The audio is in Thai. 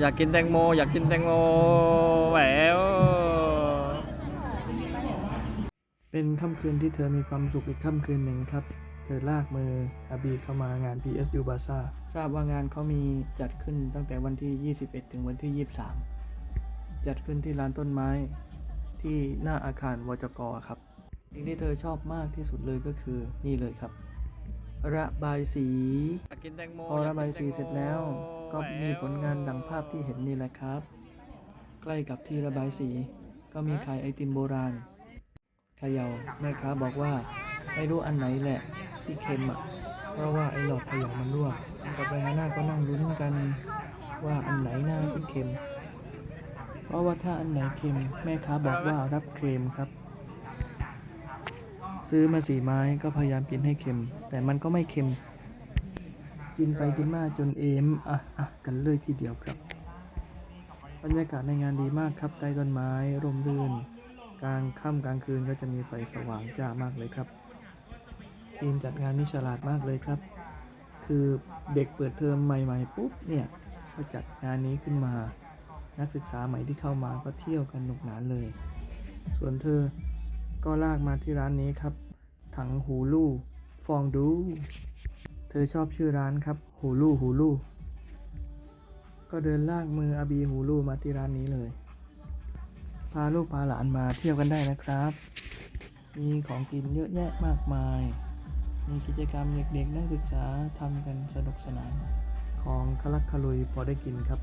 อยากกินแตงโม อยากกินแตงโมแหววเป็นค่ำคืนที่เธอมีความสุขอีกค่ำคืนหนึ่งครับ เธอลากมืออาบีเข้ามางาน PSU b a z a ทราบว่างานเขามีจัดขึ้นตั้งแต่วันที่ 21 ถึงวันที่ 23 จัดขึ้นที่ร้านต้นไม้ที่หน้าอาคารวจกครับสิ่งที่เธอชอบมากที่สุดเลยก็คือนี่เลยครับ ระบายสี อยากกินแตงโมพอระบายสีเสร็จแล้ว ก็มีผลงานดังภาพที่เห็นนี่แหละครับ ใกล้กับที่ระบายสี ก็มีขายไอติมโบราณเขยาแม่ค้าบอกว่า ไม่รู้อันไหนแหละที่เค็มอะ เพราะว่าไอหลอดเขยามันรั่วกับไปฮาน่าก็นั่งลุ้นกันว่าอันไหนหน่าที่เค็ม เพราะว่าถ้าอันไหนเค็มแม่ค้าบอกว่ารับเครมครับ ซื้อมาสี่ไม้ก็พยายามกินให้เค็ม แต่มันก็ไม่เค็ม กินไปกินมาจนเอมอะอะกันเลยทีเดียวครับ บรรยากาศในงานดีมากครับใต้ต้นไม้ร่มรื่น กลางค่ำกลางคืนก็จะมีไฟสว่างจ้ามากเลยครับ ทีมจัดงานนี่ฉลาดมากเลยครับ คือเด็กเปิดเทอมใหม่ๆปุ๊บเนี่ยก็จัดงานนี้ขึ้นมา นักศึกษาใหม่ที่เข้ามาก็เที่ยวกันหนุกหนานเลย ส่วนเธอก็ลากมาที่ร้านนี้ครับ ถังหูลู่ฟองดู เธอชอบชื่อร้านครับหูลู่หูลู่ก็เดินลากมืออาบีหูลู่มาที่ร้านนี้เลย พาลูกพาหลานมาเที่ยวกันได้นะครับ มีของกินเยอะแยะมากมาย มีกิจกรรมเด็กๆนักศึกษาทำกันสนุกสนาน ของคลักคลุยพอได้กินครับ